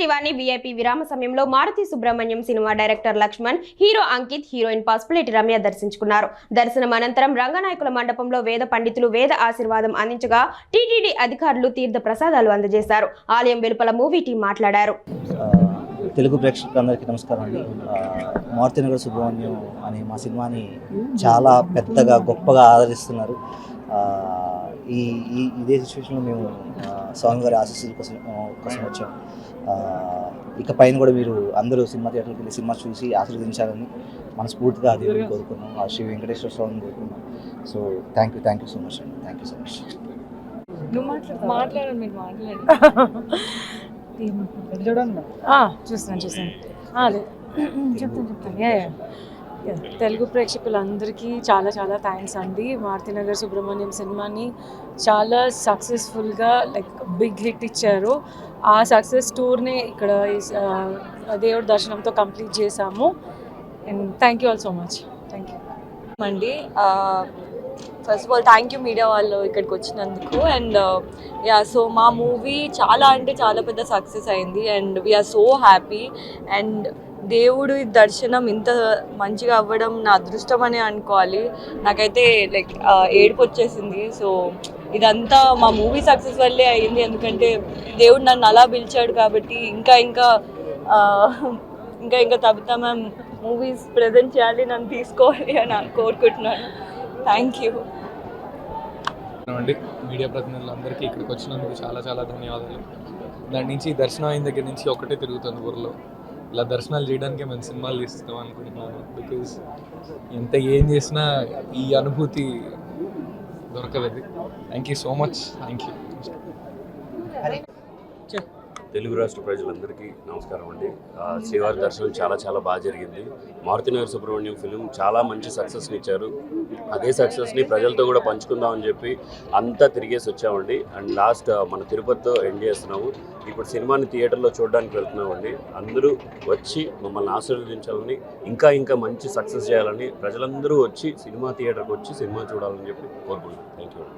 Srivani VIP విరామ సమయంలో Maruthi Subramanyam cinema director Lakshman hero Ankit heroine Pasupuleti Ramya దర్శించుకున్నారు. దర్శనం అనంతరం రంగనాయకుల మండపంలో వేద పండితులు వేద ఆశీర్వాదం అందించగా టీటీడీ అధికారులు తీర్థ ప్రసాదాలు అందజేశారు. ఆలయం వెలుపల మూవీ టీం మాట్లాడారు. తెలుగు ప్రేక్షకులందరికీ నమస్కారం అండి. మారుతినగర్ సుబ్రహ్మణ్యం అనే మా సినిమాని చాలా పెద్దగా గొప్పగా ఆదరిస్తున్నారు. ఈ ఈ ఇదే సిచ్యువేషన్లో మేము స్వామి గారి ఆశీస్సుల కోసం కోసం వచ్చాం. ఆ, ఇక పైన కూడా మీరు అందరూ సినిమా థియేటర్కి వెళ్ళి సినిమా చూసి ఆశీర్వదించాలని మనస్ఫూర్తిగా అది కోరుకున్నాం. ఆ శ్రీ వెంకటేశ్వర స్వామిని కోరుకున్నాం. So thank you thank you so much అండి థ్యాంక్ యూ సో మచ్ మాట్లాడండి మీరు మాట్లాడండి. చూస్తాను చూస్తాను. చెప్తాను చెప్తాను. తెలుగు ప్రేక్షకులందరికీ చాలా చాలా థ్యాంక్స్ అండి. మారుతినగర్ సుబ్రహ్మణ్యం సినిమాని చాలా సక్సెస్ఫుల్గా లైక్ బిగ్ హిట్ ఇచ్చారు. ఆ సక్సెస్ టూర్ని ఇక్కడ దేవుడి దర్శనంతో కంప్లీట్ చేశాము. And thank you all so much thank you అండి first of all thank you media వాళ్ళు ఇక్కడికి వచ్చినందుకు. అండ్ యా సో మా మూవీ చాలా అంటే చాలా పెద్ద సక్సెస్ అయింది. And we're so happy and దేవుడి దర్శనం ఇంత మంచిగా అవ్వడం నా అదృష్టం అని అనుకోవాలి. నాకైతే లైక్ ఏడుపు వచ్చేసింది. సో ఇదంతా మా మూవీ సక్సెస్ వల్లే అయింది. ఎందుకంటే దేవుడు నన్ను అలా పిలిచాడు కాబట్టి ఇంకా ఇంకా ఇంకా ఇంకా తబితా మ్యామ్ మూవీస్ ప్రజెంట్ చేయాలి నన్ను తీసుకోవాలి అని కోరుకుంటున్నాను. Thank you. అండి మీడియా ప్రతినిధులందరికీ ఇక్కడికి వచ్చినందుకు చాలా చాలా ధన్యవాదాలు. దాని నుంచి దర్శనం అయిన దగ్గర నుంచి ఒకటే తిరుగుతుంది ఊర్లో. ఇలా దర్శనాలు చేయడానికే మేము సినిమాలు తీస్తాం అనుకుంటున్నాను బికాజ్ ఎంత ఏం చేసినా ఈ అనుభూతి దొరకదు అది. Thank you so much thank you Telugu రాష్ట్ర ప్రజలందరికీ నమస్కారం అండి. శ్రీవారి దర్శనం చాలా చాలా బాగా జరిగింది. మారుతినగర్ సుబ్రహ్మణ్యం ఫిలిం చాలా మంచి సక్సెస్ని ఇచ్చారు. అదే సక్సెస్ని ప్రజలతో కూడా పంచుకుందామని చెప్పి అంతా తిరిగేసి వచ్చామండి. అండ్ లాస్ట్ మన తిరుపతితో ఎండ్ చేస్తున్నాము. ఇప్పుడు సినిమాని థియేటర్లో చూడడానికి వెళ్తున్నామండి అందరూ వచ్చి మమ్మల్ని ఆశీర్వదించాలని ఇంకా ఇంకా మంచి సక్సెస్ చేయాలని ప్రజలందరూ వచ్చి సినిమా థియేటర్కి వచ్చి సినిమా చూడాలని చెప్పి కోరుకుంటున్నాను థ్యాంక్ యూ